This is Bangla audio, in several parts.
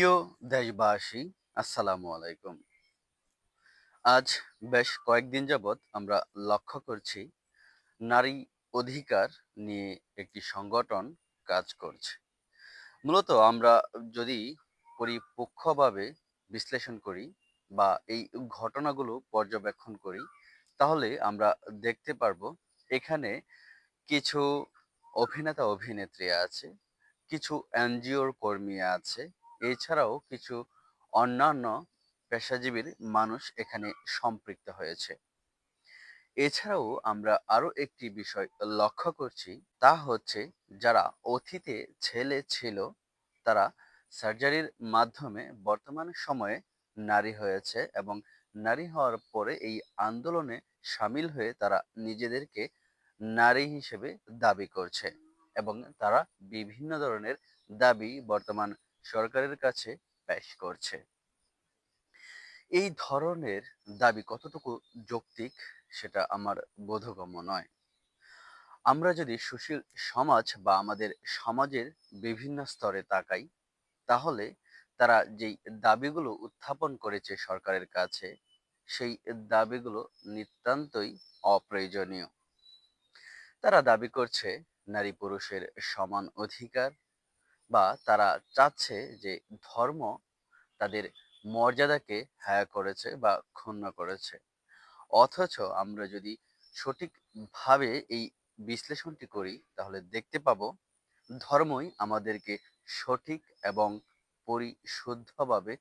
প্রিয় দেশবাসী, আসসালামু আলাইকুম। আজ বেশ কয়েকদিন যাবৎ আমরা লক্ষ্য করছি, নারী অধিকার নিয়ে একটি সংগঠন কাজ করছে। মূলত আমরা যদি পরিপক্ষভাবে বিশ্লেষণ করি বা এই ঘটনাগুলো পর্যবেক্ষণ করি, তাহলে আমরা দেখতে পারব এখানে কিছু অভিনেতা অভিনেত্রী আছে, কিছু এনজিওর কর্মী আছে এছাড়াও কিছু অন্যান্য পেশাজীবীর মানুষ এখানে সম্পৃক্ত হয়েছে। এছাড়াও আমরা আরও একটি বিষয় লক্ষ্য করছি, তা হচ্ছে যারা অতীতে ছেলে ছিল, তারা সার্জারির মাধ্যমে বর্তমান সময়ে নারী হয়েছে এবং নারী হওয়ার পরে এই আন্দোলনে সামিল হয়ে তারা নিজেদেরকে নারী হিসেবে দাবি করছে এবং তারা বিভিন্ন ধরনের দাবি বর্তমান সরকারের কাছে পেশ করছে। এই ধরনের দাবি কতটুকু যৌক্তিক সেটা আমার বোধগম্য নয়। আমরা যদি সুশীল সমাজ বা আমাদের সমাজের বিভিন্ন স্তরে তাকাই, তাহলে তারা যেই দাবিগুলো উত্থাপন করেছে সরকারের কাছে, সেই দাবিগুলো নিতান্তই অপ্রয়োজনীয়। তারা দাবি করছে, নারী পুরুষের সমান অধিকার বা তারা চাচ্ছে যে ধর্ম তাদের মর্যাদাকে হ্যায় করেছে বা ক্ষুণ্ণ করেছে। অথচ আমরা যদি সঠিকভাবে এই বিশ্লেষণটি করি, তাহলে দেখতে পাবো ধর্মই আমাদেরকে সঠিক এবং পরিশুদ্ধভাবে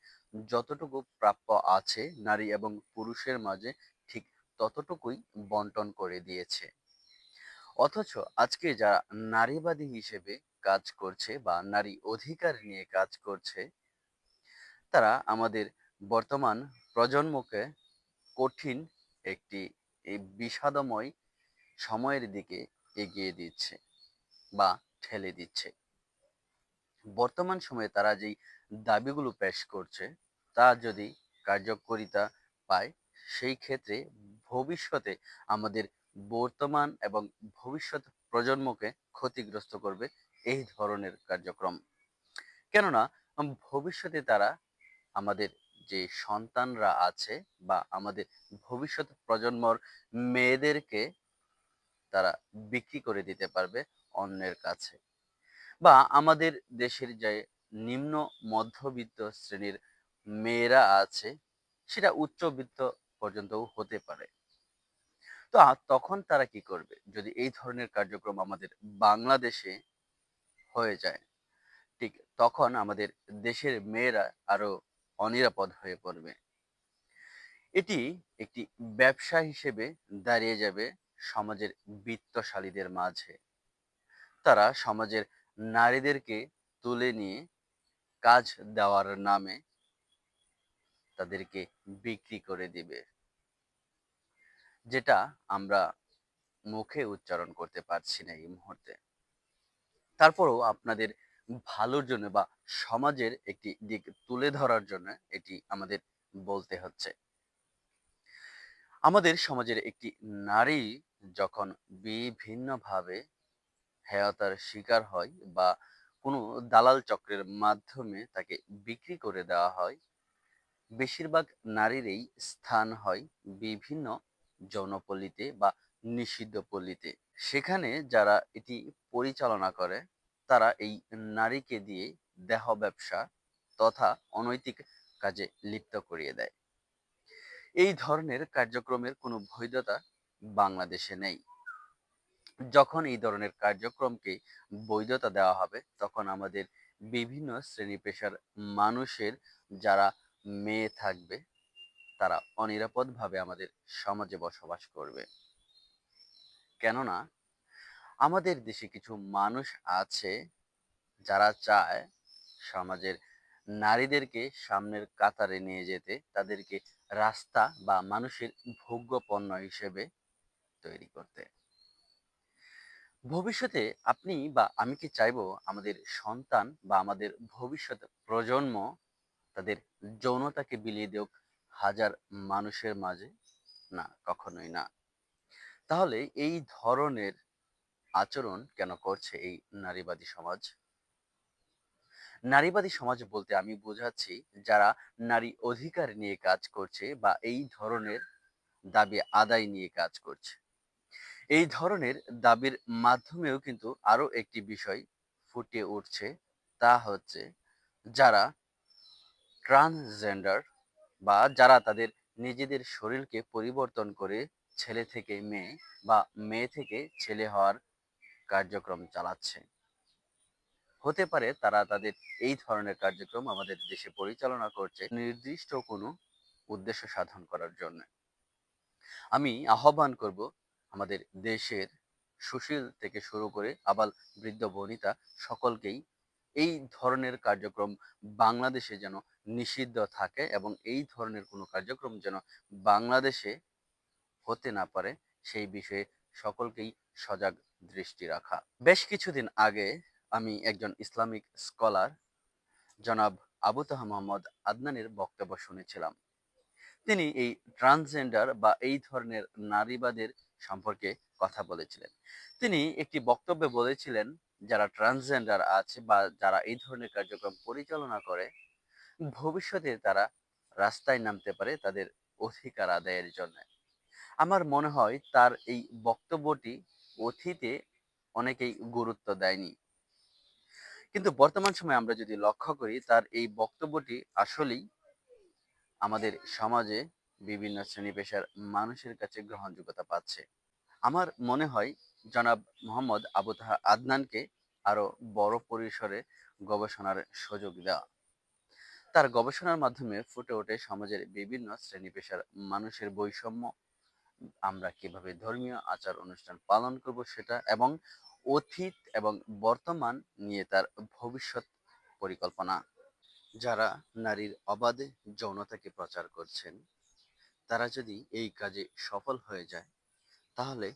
যতটুকু প্রাপ্য আছে, নারী এবং পুরুষের মাঝে ঠিক ততটুকুই বন্টন করে দিয়েছে। অথচ আজকে যারা নারীবাদী হিসেবে কাজ করছে বা নারী অধিকার নিয়ে কাজ করছে, তারা আমাদের বর্তমান প্রজন্মকে কঠিন একটি বিষাদময় সময়ের দিকে এগিয়ে দিচ্ছে বা ঠেলে দিচ্ছে। বর্তমান সময়ে তারা যেই দাবিগুলো পেশ করছে, তা যদি কার্যকরিতা পায়, সেই ক্ষেত্রে ভবিষ্যতে আমাদের বর্তমান এবং ভবিষ্যৎ প্রজন্মকে ক্ষতিগ্রস্ত করবে এই ধরনের কার্যক্রম। কেননা ভবিষ্যতে তারা আমাদের যে সন্তানরা আছে বা আমাদের ভবিষ্যৎ প্রজন্মর মেয়েদেরকে তারা বিক্রি করে দিতে পারবে অন্যের কাছে। বা আমাদের দেশের যে নিম্ন মধ্যবিত্ত শ্রেণির মেয়েরা আছে, সেটা উচ্চবিত্ত পর্যন্তও হতে পারে। তো তখন তারা কি করবে? যদি এই ধরনের কার্যক্রম আমাদের বাংলাদেশে হয়ে যায়। ঠিক তখন আমাদের দেশের মেয়েরা আরও অনিরাপদ হয়ে পড়বে। এটি একটি ব্যবসা হিসেবে দাঁড়িয়ে যাবে সমাজের বিত্তশালীদের মাঝে। তারা সমাজের নারীদেরকে তুলে নিয়ে কাজ দেওয়ার নামে তাদেরকে বিক্রি করে দিবে। যেটা আমরা মুখে উচ্চারণ করতে পারছি না এই মুহূর্তে। তারপরও আপনাদের ভালোর জন্য বা সমাজের একটি দিক তুলে ধরার জন্য এটি আমাদের বলতে হচ্ছে। আমাদের সমাজের একটি নারী যখন বিভিন্নভাবে হেয়তার শিকার হয় বা কোনো দালাল চক্রের মাধ্যমে তাকে বিক্রি করে দেওয়া হয়, বেশিরভাগ নারীরই স্থান হয় বিভিন্ন যৌনপল্লীতে বা নিষিদ্ধ পল্লীতে সেখানে যারা এটি পরিচালনা করে, তারা এই নারীকে দিয়ে দেহ ব্যবসা তথা অনৈতিক কাজে লিপ্ত করিয়ে দেয়। এই ধরনের কার্যক্রমের কোনো বৈধতা বাংলাদেশে নেই। যখন এই ধরনের কার্যক্রমকে বৈধতা দেওয়া হবে, তখন আমাদের বিভিন্ন শ্রেণি পেশার মানুষের যারা মেয়ে থাকবে, তারা অনিরাপদভাবে আমাদের সমাজে বসবাস করবে। কেননা আমাদের দেশে কিছু মানুষ আছে যারা চায় সমাজের নারীদেরকে সামনের কাতারে নিয়ে যেতে, তাদেরকে রাস্তা বা মানুষের ভোগ্য পণ্য হিসেবে তৈরি করতে। ভবিষ্যতে আপনি বা আমি কি চাইব আমাদের সন্তান বা আমাদের ভবিষ্যৎ প্রজন্ম তাদের যৌনতাকে বিলিয়ে দেওক হাজার মানুষের মাঝে? না, কখনোই না। তাহলে এই ধরনের আচরণ কেন করছে এই নারীবাদী সমাজ? নারীবাদী সমাজ বলতে আমি বোঝাচ্ছি যারা নারী অধিকার নিয়ে কাজ করছে বা এই ধরনের দাবি আদায় নিয়ে কাজ করছে। এই ধরনের দাবির মাধ্যমেও কিন্তু আরও একটি বিষয় ফুটে উঠছে তা হচ্ছে যারা ট্রান্সজেন্ডার বা যারা তাদের নিজেদের শরীরকে পরিবর্তন করে ছেলে থেকে মেয়ে বা মেয়ে থেকে ছেলে হওয়ার কার্যক্রম চালাচ্ছে হতে পারে তারা তাদের এই ধরনের কার্যক্রম আমাদের দেশে পরিচালনা করছে নির্দিষ্ট কোনো উদ্দেশ্য সাধন করার জন্য। আমি আহ্বান করব আমাদের দেশের সুশীল থেকে শুরু করে আবার বৃদ্ধ বনিতা সকলকেই এই ধরনের কার্যক্রম বাংলাদেশে যেন নিষিদ্ধ থাকে এবং এই ধরনের কোনো কার্যক্রম যেন বাংলাদেশে হতে না পারে সেই বিষয়ে সকলকেই সজাগ দৃষ্টি রাখা। বেশ কিছুদিন আগে আমি একজন ইসলামিক স্কলার, জনাব আবু তাহা মোহাম্মদ আদনানের বক্তব্য শুনেছিলাম। তিনি এই ট্রান্সজেন্ডার বা এই ধরনের নারীবাদের সম্পর্কে কথা বলেছিলেন। তিনি একটি বক্তব্যে বলেছিলেন, যারা ট্রান্সজেন্ডার আছে বা যারা এই ধরনের কার্যক্রম পরিচালনা করে, ভবিষ্যতে তারা রাস্তায় নামতে পারে তাদের অধিকার আদায়ের জন্য। আমার মনে হয় তার এই বক্তব্যটি অতীতে অনেকেই গুরুত্ব দেয়নি। কিন্তু বর্তমান সময়ে আমরা যদি লক্ষ্য করি, তার এই বক্তব্যটি আসলেই আমাদের সমাজে বিভিন্ন শ্রেণি পেশার মানুষের কাছে গ্রহণযোগ্যতা পাচ্ছে। আমার মনে হয় জনাব মোহাম্মদ আবু তাহা আদনানকে আরও বড় পরিসরে গবেষণার সুযোগ দেওয়া। তার গবেষণার মাধ্যমে ফুটে ওঠে সমাজের বিভিন্ন শ্রেণি পেশার মানুষের বৈষম্য আমরা কীভাবে ধর্মীয় আচার অনুষ্ঠান পালন করব সেটা এবং অতীত এবং বর্তমান নিয়ে তার ভবিষ্যৎ পরিকল্পনা। যারা নারীর অবাধে যৌনতাকে প্রচার করছেন, তারা যদি এই কাজে সফল হয়ে যায়, তাহলে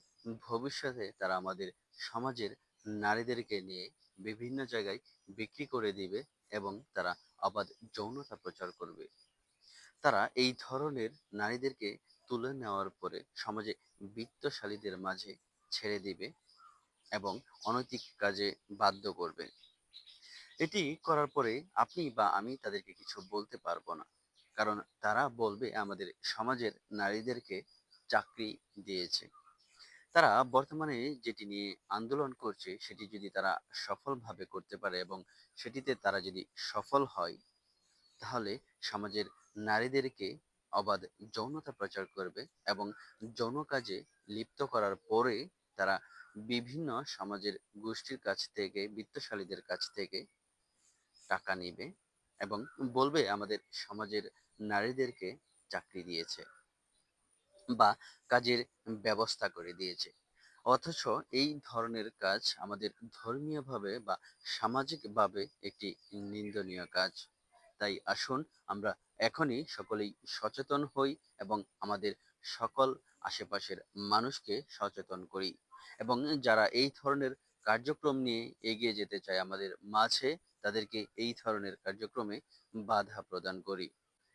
ভবিষ্যতে তারা আমাদের সমাজের নারীদেরকে নিয়ে বিভিন্ন জায়গায় বিক্রি করে দিবে এবং তারা অবাধ যৌনতা প্রচার করবে। তারা এই ধরনের নারীদেরকে তুলে নেওয়ার পরে সমাজে বিত্তশালীদের মাঝে ছেড়ে দিবে এবং অনৈতিক কাজে বাধ্য করবে। এটি করার পরে আপনি বা আমি তাদেরকে কিছু বলতে পারব না, কারণ তারা বলবে আমাদের সমাজের নারীদেরকে চাকরি দিয়েছে। তারা বর্তমানে যেটি নিয়ে আন্দোলন করছে, সেটি যদি তারা সফলভাবে করতে পারে এবং সেটিতে তারা যদি সফল হয়, তাহলে সমাজের নারীদেরকে অবাধ যৌনতা প্রচার করবে এবং যৌন কাজে লিপ্ত করার পরে তারা বিভিন্ন সমাজের গোষ্ঠীর কাছ থেকে, বিত্তশালীদের কাছ থেকে টাকা নিবে এবং বলবে আমাদের সমাজের নারীদেরকে চাকরি দিয়েছে বা কাজের ব্যবস্থা করে দিয়েছে। অথচ এই ধরনের কাজ আমাদের ধর্মীয়ভাবে বা সামাজিকভাবে একটি নিন্দনীয় কাজ। তাই আসুন আমরা এখনই সকলেই সচেতন হই এবং আমাদের সকল আশেপাশের মানুষকে সচেতন করি। এবং যারা এই ধরনের কার্যক্রম নিয়ে এগিয়ে যেতে চায় আমাদের মাঝে, তাদেরকে এই ধরনের কার্যক্রমে বাধা প্রদান করি।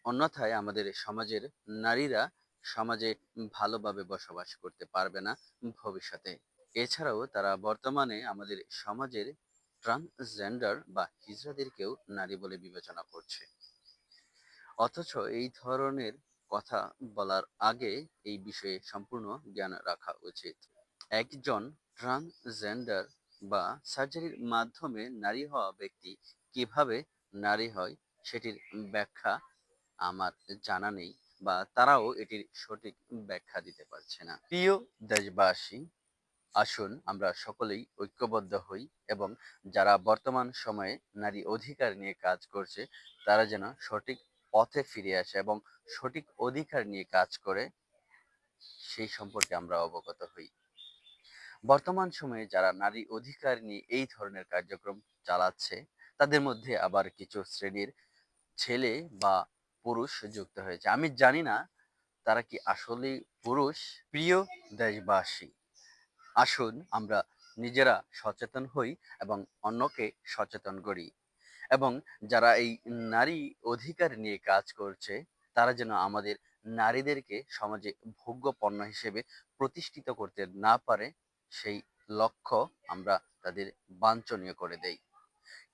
অন্যথায় আমাদের সমাজের নারীরা সমাজে ভালোভাবে বসবাস করতে পারবে না ভবিষ্যতে। এছাড়াও তারা বর্তমানে আমাদের সমাজের ট্রান্সজেন্ডার বা হিজড়াদেরকেও নারী বলে বিবেচনা করছে। অথচ এই ধরনের কথা বলার আগে এই বিষয়ে সম্পূর্ণ জ্ঞান রাখা উচিত। একজন ট্রান্সজেন্ডার বা সার্জারির মাধ্যমে নারী হওয়া ব্যক্তি কীভাবে নারী হয় সেটির ব্যাখ্যা আমার জানা নেই বা তারাও এটির সঠিক ব্যাখ্যা দিতে পারছে না। প্রিয় দেশবাসী আসুন, আমরা সকলেই ঐক্যবদ্ধ হই এবং যারা বর্তমান সময়ে নারী অধিকার নিয়ে কাজ করছে, তারা যেন সঠিক পথে ফিরে আসে এবং সঠিক অধিকার নিয়ে কাজ করে, সেই সম্পর্কে আমরা অবগত হই। বর্তমান সময়ে যারা নারী অধিকার নিয়ে এই ধরনের কার্যক্রম চালাচ্ছে, তাদের মধ্যে আবার কিছু শ্রেণির ছেলে বা পুরুষ যুক্ত হয়েছে। আমি জানি না তারা কি আসলেই পুরুষ। প্রিয় দেশবাসী আসুন আমরা নিজেরা সচেতন হই এবং অন্যকে সচেতন করি। এবং যারা এই নারী অধিকার নিয়ে কাজ করছে, তারা যেন আমাদের নারীদেরকে সমাজে ভোগ্য পণ্য হিসেবে প্রতিষ্ঠিত করতে না পারে, সেই লক্ষ্য আমরা তাদের বাঞ্ছনীয় করে দেই।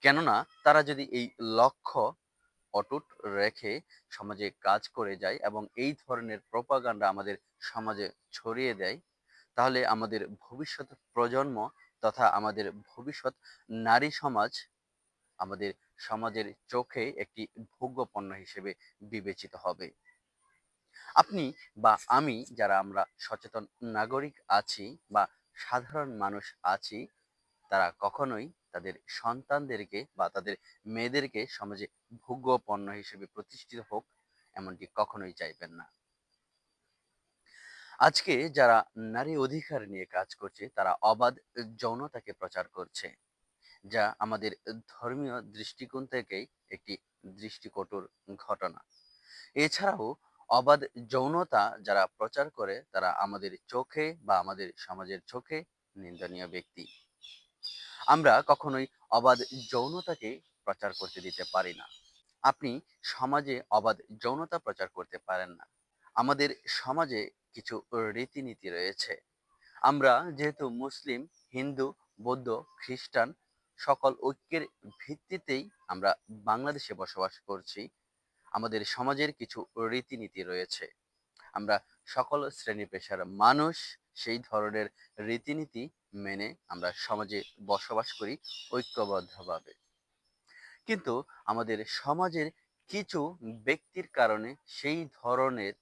কেননা তারা যদি এই লক্ষ্য অটুট রেখে সমাজে কাজ করে যায় এবং এই ধরনের প্রপাগান্ডা আমাদের সমাজে ছড়িয়ে দেয় তাহলে আমাদের ভবিষ্যৎ প্রজন্ম তথা আমাদের ভবিষ্যৎ নারী সমাজ আমাদের সমাজের চোখে একটি ভোগ্য পণ্য হিসেবে বিবেচিত হবে। আপনি বা আমি যারা আমরা সচেতন নাগরিক আছি বা সাধারণ মানুষ আছি, তারা কখনোই তাদের সন্তানদেরকে বা তাদের মেয়েদেরকে সমাজে ভোগ্য পণ্য হিসেবে প্রতিষ্ঠিত হোক, এমনটি কখনোই চাইবেন না। আজকে যারা নারী অধিকার নিয়ে কাজ করছে, তারা অবাধ যৌনতাকে প্রচার করছে, যা আমাদের ধর্মীয় দৃষ্টিকোণ থেকেই একটি দৃষ্টিকটুর ঘটনা। এছাড়াও অবাধ যৌনতা যারা প্রচার করে, তারা আমাদের চোখে বা আমাদের সমাজের চোখে নিন্দনীয় ব্যক্তি। আমরা কখনোই অবাধ যৌনতাকে প্রচার করতে দিতে পারি না। আপনি সমাজে অবাধ যৌনতা প্রচার করতে পারেন না। আমাদের সমাজে কিছু রীতিনীতি রয়েছে। আমরা যেহেতু মুসলিম, হিন্দু, বৌদ্ধ, খ্রিস্টান সকল ঐক্যের ভিত্তিতেই আমরা বাংলাদেশে বসবাস করছি, আমাদের সমাজের কিছু রীতিনীতি রয়েছে। আমরা সকল শ্রেণি পেশার মানুষ, সেই ধরনের রীতিনীতি মেনে আমরা সমাজে বসবাস করি ঐক্যবদ্ধভাবে। কিন্তু আমাদের সমাজের কিছু ব্যক্তির কারণে সেই ধরনের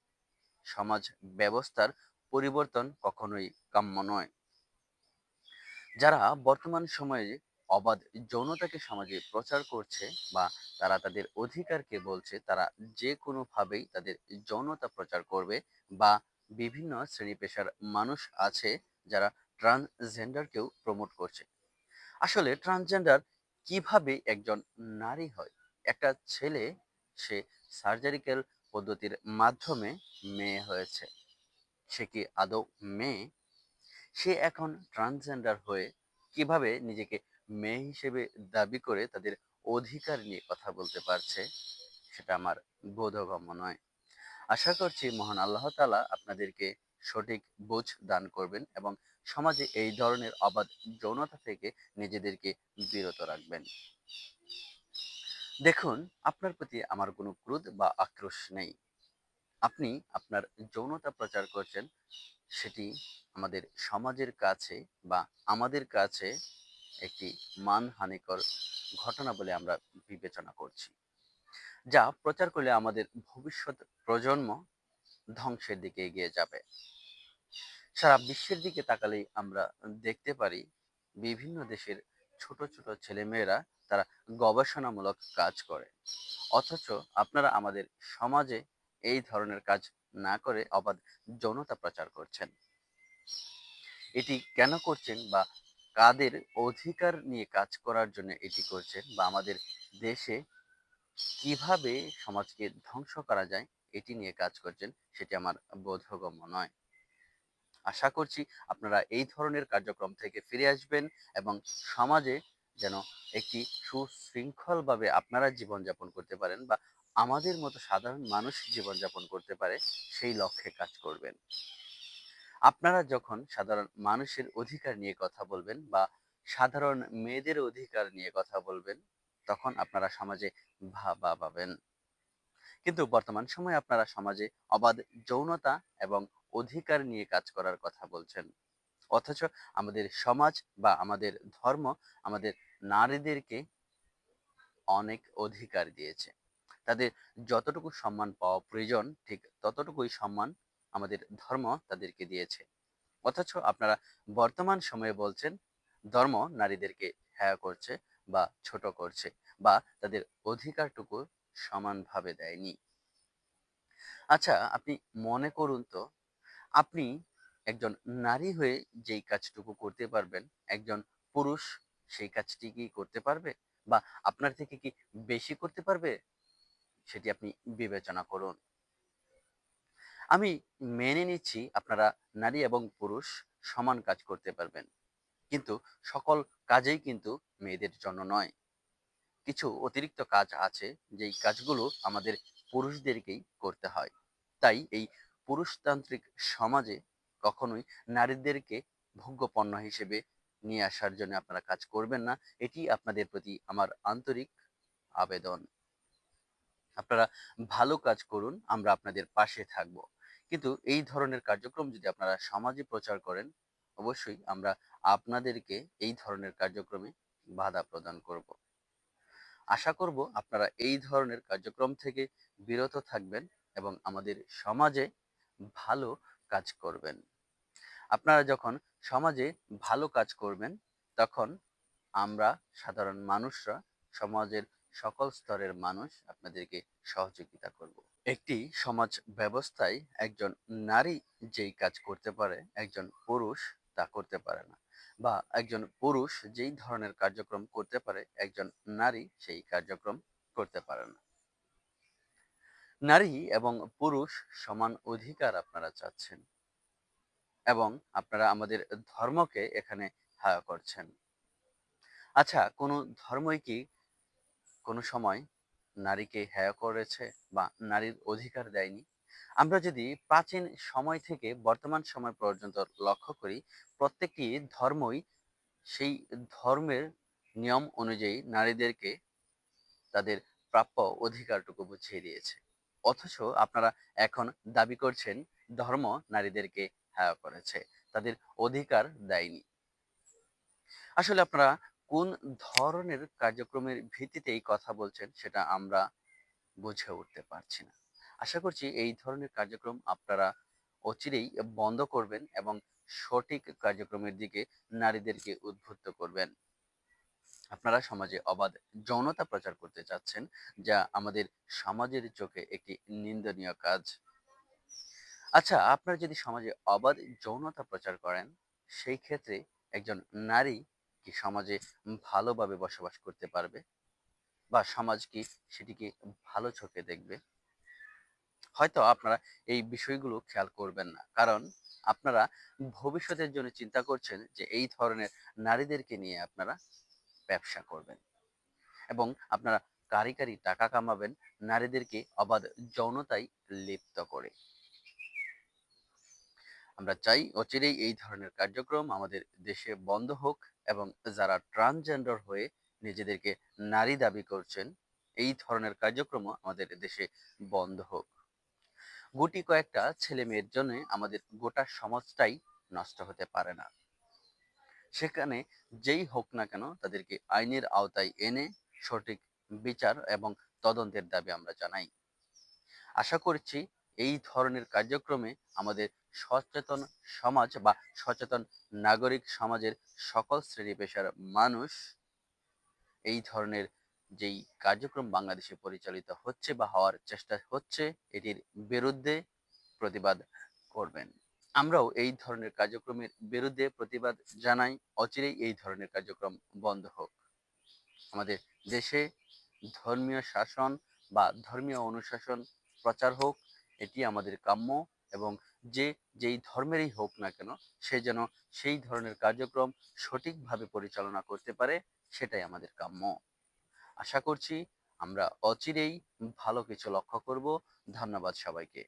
সমাজ ব্যবস্থার পরিবর্তন কখনোই কাম্য নয়। যারা বর্তমান সময়ে অবাধ যৌনতাকে সমাজে প্রচার করছে বা তারা তাদের অধিকারকে বলছে, তারা যে কোনোভাবেই তাদের যৌনতা প্রচার করবে বা বিভিন্ন শ্রেণি পেশার মানুষ আছে যারা ট্রান্সজেন্ডারকেও প্রমোট করছে। আসলে ট্রান্সজেন্ডার কীভাবে একজন নারী হয়? একটা ছেলে, সে সার্জারিক্যাল পদ্ধতির মাধ্যমে মেয়ে হয়েছে। সে কি আদৌ মেয়ে? সে এখন ট্রান্সজেন্ডার হয়ে কীভাবে নিজেকে মেয়ে হিসেবে দাবি করে তাদের অধিকার নিয়ে কথা বলতে পারছে, সেটা আমার বোধগম্য নয়। আশা করছি মহান আল্লাহ তালা আপনাদেরকে সঠিক বুঝ দান করবেন এবং সমাজে এই ধরনের অবাধ যৌনতা থেকে নিজেদেরকে বিরত রাখবেন। দেখুন, আপনার প্রতি আমার কোনো ক্রোধ বা আক্রোশ নেই। আপনি আপনার যৌনতা প্রচার করছেন, সেটি আমাদের সমাজের কাছে বা আমাদের কাছে একটি মানহানিকর ঘটনা বলে আমরা বিবেচনা করছি, যা প্রচার করলে আমাদের ভবিষ্যৎ প্রজন্ম ধ্বংসের দিকে এগিয়ে যাবে। সারা বিশ্বের দিকে তাকালেই আমরা দেখতে পারি, বিভিন্ন দেশের ছোট ছোট ছেলেমেয়েরা তারা গবেষণামূলক কাজ করে। অথচ আপনারা আমাদের সমাজে এই ধরনের কাজ না করে অবাধ যৌনতা প্রচার করছেন। এটি কেন করছেন বা কাদের অধিকার নিয়ে কাজ করার জন্য এটি করছেন বা আমাদের দেশে কীভাবে সমাজকে ধ্বংস করা যায় এটি নিয়ে কাজ করছেন সেটি আমার বোধগম্য নয়। আশা করছি আপনারা এই ধরনের কার্যক্রম থেকে ফিরে আসবেন এবং সমাজে যেন একটি সুশৃঙ্খলভাবে আপনারা জীবনযাপন করতে পারেন বা আমাদের মতো সাধারণ মানুষ জীবনযাপন করতে পারে, সেই লক্ষ্যে কাজ করবেন। আপনারা যখন সাধারণ মানুষের অধিকার নিয়ে কথা বলবেন বা সাধারণ মেয়েদের অধিকার নিয়ে কথা বলবেন, তখন আপনারা সমাজে ভাবা পাবেন। কিন্তু বর্তমান সময়ে আপনারা সমাজে অবাধ যৌনতা এবং অধিকার নিয়ে কাজ করার কথা বলছেন। অথচ আমাদের সমাজ বা আমাদের ধর্ম আমাদের নারীদেরকে অনেক অধিকার দিয়েছে। তাদের যতটুকু সম্মান পাওয়া প্রয়োজন, ঠিক ততটুকুই সম্মান আমাদের ধর্ম তাদেরকে দিয়েছে। অথচ আপনারা বর্তমান সময়ে বলছেন, ধর্ম নারীদেরকে হ্যাঁ করছে বা ছোট করছে বা তাদের অধিকারটুকু সমানভাবে দেয়নি। আচ্ছা আপনি মনে করুন তো আপনি একজন নারী হয়ে যেই কাজটুকু করতে পারবেন, একজন পুরুষ সেই কাজটি কি করতে পারবে? বা আপনার থেকে কি বেশি করতে পারবে? সেটি আপনি বিবেচনা করুন। আমি মেনে নিচ্ছি আপনারা নারী এবং পুরুষ সমান কাজ করতে পারবেন। কিন্তু সকল কাজেই কিন্তু মেয়েদের জন্য নয়। কিছু অতিরিক্ত কাজ আছে যেই কাজগুলো আমাদের পুরুষদেরকেই করতে হয়। তাই এই পুরুষতান্ত্রিক সমাজে কখনোই নারীদেরকে ভোগ্য পণ্য হিসেবে নিয়ে আসার জন্য আপনারা কাজ করবেন না। এটি আপনাদের প্রতি আমার আন্তরিক আবেদন। আপনারা ভালো কাজ করুন, আমরা আপনাদের পাশে থাকব। কিন্তু এই ধরনের কার্যক্রম যদি আপনারা সমাজে প্রচার করেন, অবশ্যই আমরা আপনাদেরকে এই ধরনের কার্যক্রমে বাধা প্রদান করব। আশা করব আপনারা এই ধরনের কার্যক্রম থেকে বিরত থাকবেন এবং আমাদের সমাজে ভালো কাজ করবেন। আপনারা যখন সমাজে ভালো কাজ করবেন, তখন আমরা সাধারণ মানুষরা, সমাজের সকল স্তরের মানুষ আপনাদেরকে সহযোগিতা করব। একটি সমাজ ব্যবস্থায় একজন নারী যেই কাজ করতে পারে, একজন পুরুষ তা করতে পারে না বা একজন পুরুষ যেই ধরনের কার্যক্রম করতে পারে, একজন নারী সেই কার্যক্রম করতে পারে না। নারী এবং পুরুষ সমান অধিকার আপনারা চাচ্ছেন এবং আপনারা আমাদের ধর্মকে এখানে হায়া করছেন। আচ্ছা কোনো ধর্মই কি কোনো সময় নারীকে হেয় করেছে বা নারীর অধিকার দেয়নি? আমরা যদি প্রাচীন সময় থেকে বর্তমান সময় পর্যন্ত লক্ষ্য করি, প্রত্যেকটি ধর্মই সেই ধর্মের নিয়ম অনুযায়ী নারীদেরকে তাদের প্রাপ্য অধিকারটুকু বুঝিয়ে দিয়েছে। অথচ আপনারা এখন দাবি করছেন ধর্ম নারীদেরকে হ্যাঁ করেছে, তাদের অধিকার দেয়নি। আসলে আপনারা কোন ধরনের কার্যক্রমের ভিত্তিতে এই কথা বলছেন সেটা আমরা বুঝে উঠতে পারছি না। আশা করছি এই ধরনের কার্যক্রম আপনারা অচিরেই বন্ধ করবেন এবং সঠিক কার্যক্রমের দিকে নারীদেরকে উদ্বুদ্ধ করবেন। আপনারা সমাজে অবাধ যৌনতা প্রচার করতে চাচ্ছেন, যা আমাদের সমাজের চোখে একটি নিন্দনীয় কাজ। আচ্ছা আপনারা যদি সমাজে অবাধ যৌনতা প্রচার করেন, সেই ক্ষেত্রে একজন নারী কি সমাজে ভালোভাবে বসবাস করতে পারবে? বা সমাজ কি সেটিকে ভালো চোখে দেখবে? হয়তো আপনারা এই বিষয়গুলো খেয়াল করবেন না। কারণ আপনারা ভবিষ্যতের জন্য চিন্তা করছেন যে এই ধরনের নারীদেরকে নিয়ে আপনারা ব্যবসা করবেন। এবং আপনারা কারি কারি টাকা কামাবেন, নারীদেরকে অবাধ যৌনতায় লিপ্ত করে। আমরা চাই অচিরেই এই ধরনের কার্যক্রম আমাদের দেশে বন্ধ হোক এবং যারা ট্রান্সজেন্ডার হয়ে নিজেদেরকে নারী দাবি করছেন, এই ধরনের কার্যক্রম আমাদের দেশে বন্ধ হোক। গুটি কয়েকটা ছেলে মেয়ের জন্য আমাদের গোটা সমাজটাই নষ্ট হতে পারে না। সেখানে যেই হোক না কেন তাদেরকে আইনের আওতায় এনে সঠিক বিচার এবং তদন্তের দাবি আমরা জানাই। আশা করছি এই ধরনের কার্যক্রমে আমাদের সচেতন সমাজ বা সচেতন নাগরিক সমাজের সকল শ্রেণি পেশার মানুষ এই ধরনের যেই কার্যক্রম বাংলাদেশে পরিচালিত হচ্ছে বা হওয়ার চেষ্টা হচ্ছে, এটির বিরুদ্ধে প্রতিবাদ করবেন। আমরাও এই ধরনের কার্যক্রমের বিরুদ্ধে প্রতিবাদ জানাই, অচিরেই এই ধরনের কার্যক্রম বন্ধ হোক। আমাদের দেশে ধর্মীয় শাসন বা ধর্মীয় অনুশাসন প্রচার হোক, এটি আমাদের কাম্য এবং যে যেই ধর্মেরই হোক না কেন, সে যেন সেই ধরনের কার্যক্রম সঠিকভাবে পরিচালনা করতে পারে, সেটাই আমাদের কাম্য। আশা করছি আমরা অচিরেই ভালো কিছু লক্ষ্য করব। ধন্যবাদ সবাইকে।